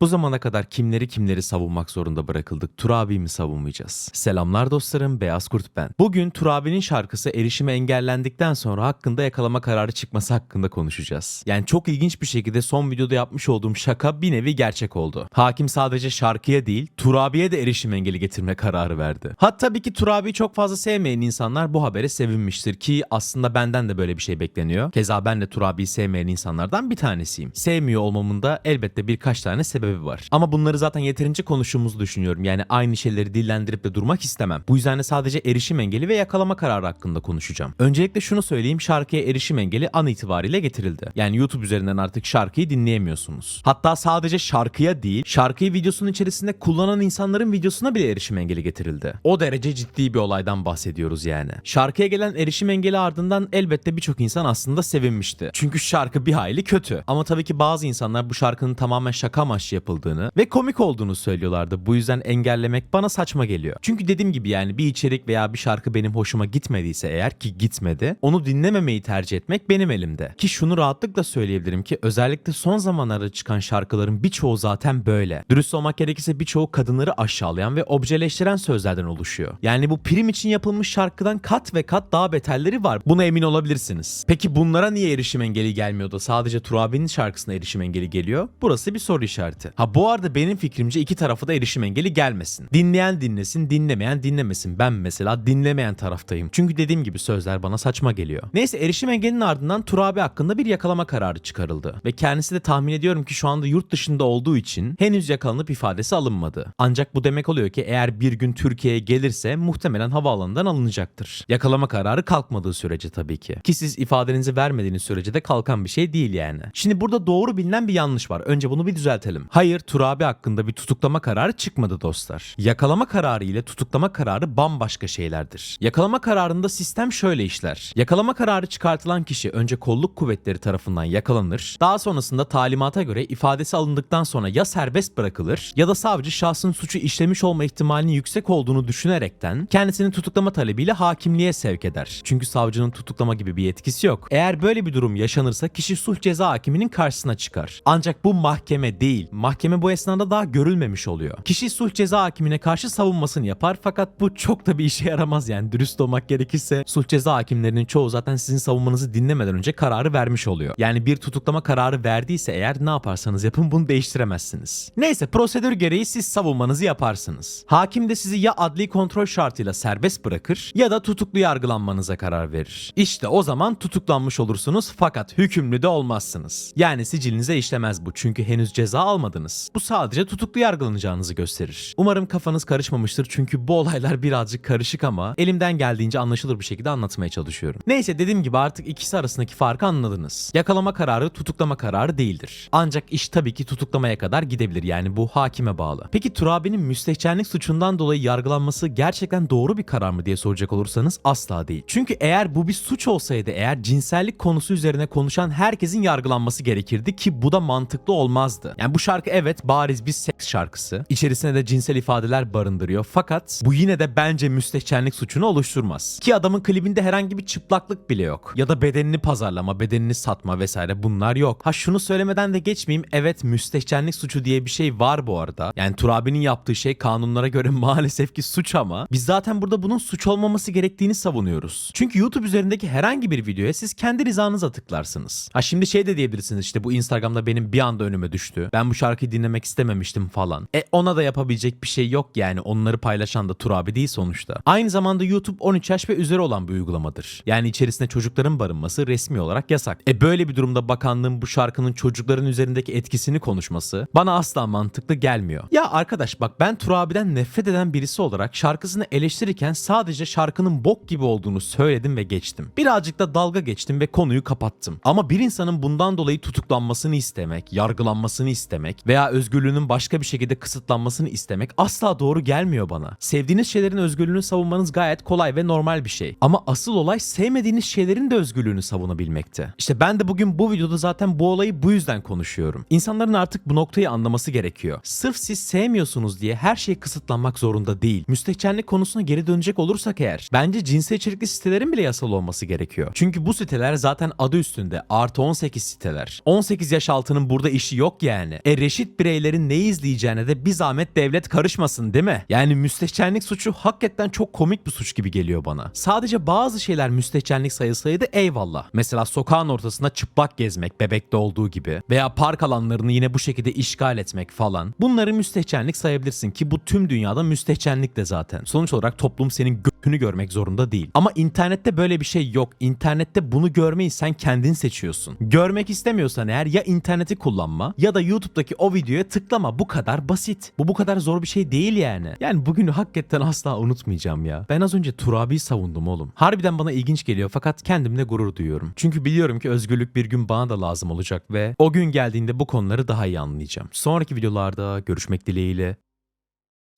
Bu zamana kadar kimleri kimleri savunmak zorunda bırakıldık? Turabi mi savunmayacağız? Selamlar dostlarım, Beyaz Kurt ben. Bugün Turabi'nin şarkısı erişime engellendikten sonra hakkında yakalama kararı çıkması hakkında konuşacağız. Yani çok ilginç bir şekilde son videoda yapmış olduğum şaka bir nevi gerçek oldu. Hakim sadece şarkıya değil, Turabi'ye de erişim engeli getirme kararı verdi. Hatta tabii ki Turabi'yi çok fazla sevmeyen insanlar bu habere sevinmiştir ki aslında benden de böyle bir şey bekleniyor. Keza ben de Turabi'yi sevmeyen insanlardan bir tanesiyim. Sevmiyor olmamın da elbette birkaç tane sebebi var. Ama bunları zaten yeterince konuştuğumuzu düşünüyorum. Yani aynı şeyleri dillendirip de durmak istemem. Bu yüzden de sadece erişim engeli ve yakalama kararı hakkında konuşacağım. Öncelikle şunu söyleyeyim şarkıya erişim engeli an itibariyle getirildi. Yani YouTube üzerinden artık şarkıyı dinleyemiyorsunuz. Hatta sadece şarkıya değil, şarkıyı videosunun içerisinde kullanan insanların videosuna bile erişim engeli getirildi. O derece ciddi bir olaydan bahsediyoruz yani. Şarkıya gelen erişim engeli ardından elbette birçok insan aslında sevinmişti. Çünkü şarkı bir hayli kötü. Ama tabii ki bazı insanlar bu şarkının tamamen şaka amaçlı yapıldığını ve komik olduğunu söylüyorlardı. Bu yüzden engellemek bana saçma geliyor. Çünkü dediğim gibi yani bir içerik veya bir şarkı benim hoşuma gitmediyse eğer ki gitmedi, onu dinlememeyi tercih etmek benim elimde. Ki şunu rahatlıkla söyleyebilirim ki özellikle son zamanlarda çıkan şarkıların birçoğu zaten böyle. Dürüst olmak gerekirse birçoğu kadınları aşağılayan ve objeleştiren sözlerden oluşuyor. Yani bu prim için yapılmış şarkıdan kat ve kat daha beterleri var. Buna emin olabilirsiniz. Peki bunlara niye erişim engeli gelmiyor da sadece Turabi'nin şarkısına erişim engeli geliyor? Burası bir soru işareti. Ha bu arada benim fikrimce iki tarafa da erişim engeli gelmesin. Dinleyen dinlesin, dinlemeyen dinlemesin. Ben mesela dinlemeyen taraftayım. Çünkü dediğim gibi sözler bana saçma geliyor. Neyse erişim engelinin ardından Turabi hakkında bir yakalama kararı çıkarıldı. Ve kendisi de tahmin ediyorum ki şu anda yurt dışında olduğu için henüz yakalanıp ifadesi alınmadı. Ancak bu demek oluyor ki eğer bir gün Türkiye'ye gelirse muhtemelen havaalanından alınacaktır. Yakalama kararı kalkmadığı sürece tabii ki. Ki siz ifadenizi vermediğiniz sürece de kalkan bir şey değil yani. Şimdi burada doğru bilinen bir yanlış var. Önce bunu bir düzeltelim. Hayır Turabi hakkında bir tutuklama kararı çıkmadı dostlar. Yakalama kararı ile tutuklama kararı bambaşka şeylerdir. Yakalama kararında sistem şöyle işler. Yakalama kararı çıkartılan kişi önce kolluk kuvvetleri tarafından yakalanır. Daha sonrasında talimata göre ifadesi alındıktan sonra ya serbest bırakılır ya da savcı şahsın suçu işlemiş olma ihtimalinin yüksek olduğunu düşünerekten kendisini tutuklama talebiyle hakimliğe sevk eder. Çünkü savcının tutuklama gibi bir yetkisi yok. Eğer böyle bir durum yaşanırsa kişi sulh ceza hakiminin karşısına çıkar. Ancak bu mahkeme değil. Mahkeme bu esnada daha görülmemiş oluyor. Kişi sulh ceza hakimine karşı savunmasını yapar fakat bu çok da bir işe yaramaz yani dürüst olmak gerekirse sulh ceza hakimlerinin çoğu zaten sizin savunmanızı dinlemeden önce kararı vermiş oluyor. Yani bir tutuklama kararı verdiyse eğer ne yaparsanız yapın bunu değiştiremezsiniz. Neyse prosedür gereği siz savunmanızı yaparsınız. Hakim de sizi ya adli kontrol şartıyla serbest bırakır ya da tutuklu yargılanmanıza karar verir. İşte o zaman tutuklanmış olursunuz fakat hükümlü de olmazsınız. Yani sicilinize işlemez bu çünkü henüz ceza almadınız. Bu sadece tutuklu yargılanacağınızı gösterir. Umarım kafanız karışmamıştır çünkü bu olaylar birazcık karışık ama elimden geldiğince anlaşılır bir şekilde anlatmaya çalışıyorum. Neyse dediğim gibi artık ikisi arasındaki farkı anladınız. Yakalama kararı tutuklama kararı değildir. Ancak iş tabii ki tutuklamaya kadar gidebilir yani bu hakime bağlı. Peki Turabi'nin müstehcenlik suçundan dolayı yargılanması gerçekten doğru bir karar mı diye soracak olursanız asla değil. Çünkü eğer bu bir suç olsaydı eğer cinsellik konusu üzerine konuşan herkesin yargılanması gerekirdi ki bu da mantıklı olmazdı. Yani bu şarkı evet bariz bir seks şarkısı. İçerisine de cinsel ifadeler barındırıyor fakat bu yine de bence müstehcenlik suçunu oluşturmaz. Ki adamın klibinde herhangi bir çıplaklık bile yok. Ya da bedenini pazarlama, bedenini satma vesaire bunlar yok. Ha şunu söylemeden de geçmeyeyim. Evet müstehcenlik suçu diye bir şey var bu arada. Yani Turabi'nin yaptığı şey kanunlara göre maalesef ki suç ama biz zaten burada bunun suç olmaması gerektiğini savunuyoruz. Çünkü YouTube üzerindeki herhangi bir videoya siz kendi rızanıza tıklarsınız. Ha şimdi şey de diyebilirsiniz işte bu Instagram'da benim bir anda önüme düştü. Ben bu şarkıyı dinlemek istememiştim falan. E ona da yapabilecek bir şey yok yani. Onları paylaşan da Turabi değil sonuçta. Aynı zamanda YouTube 13 yaş ve üzeri olan bir uygulamadır. Yani içerisinde çocukların barınması resmi olarak yasak. E böyle bir durumda bakanlığın bu şarkının çocukların üzerindeki etkisini konuşması bana asla mantıklı gelmiyor. Ya arkadaş bak ben Turabi'den nefret eden birisi olarak şarkısını eleştirirken sadece şarkının bok gibi olduğunu söyledim ve geçtim. Birazcık da dalga geçtim ve konuyu kapattım. Ama bir insanın bundan dolayı tutuklanmasını istemek, yargılanmasını istemek veya özgürlüğünün başka bir şekilde kısıtlanmasını istemek asla doğru gelmiyor bana. Sevdiğiniz şeylerin özgürlüğünü savunmanız gayet kolay ve normal bir şey. Ama asıl olay sevmediğiniz şeylerin de özgürlüğünü savunabilmekte. İşte ben de bugün bu videoda zaten bu olayı bu yüzden konuşuyorum. İnsanların artık bu noktayı anlaması gerekiyor. Sırf siz sevmiyorsunuz diye her şey kısıtlanmak zorunda değil. Müstehcenlik konusuna geri dönecek olursak eğer bence cinsel içerikli sitelerin bile yasal olması gerekiyor. Çünkü bu siteler zaten adı üstünde artı 18 siteler. 18 yaş altının burada işi yok yani. E reşit bireylerin ne izleyeceğine de bir zahmet devlet karışmasın değil mi? Yani müstehcenlik suçu hakikaten çok komik bir suç gibi geliyor bana. Sadece bazı şeyler müstehcenlik sayılsaydı eyvallah. Mesela sokağın ortasında çıplak gezmek bebekte olduğu gibi veya park alanlarını yine bu şekilde işgal etmek falan. Bunları müstehcenlik sayabilirsin ki bu tüm dünyada müstehcenlik de zaten. Sonuç olarak toplum senin götünü görmek zorunda değil. Ama internette böyle bir şey yok. İnternette bunu görmeyi sen kendin seçiyorsun. Görmek istemiyorsan eğer ya interneti kullanma ya da YouTube'daki o videoya tıklama. Bu kadar basit. Bu bu kadar zor bir şey değil yani. Yani bugünü hakikaten asla unutmayacağım ya. Ben az önce Turabi'yi savundum oğlum. Harbiden bana ilginç geliyor fakat kendimle gurur duyuyorum. Çünkü biliyorum ki özgürlük bir gün bana da lazım olacak ve o gün geldiğinde bu konuları daha iyi anlayacağım. Sonraki videolarda görüşmek dileğiyle.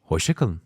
Hoşçakalın.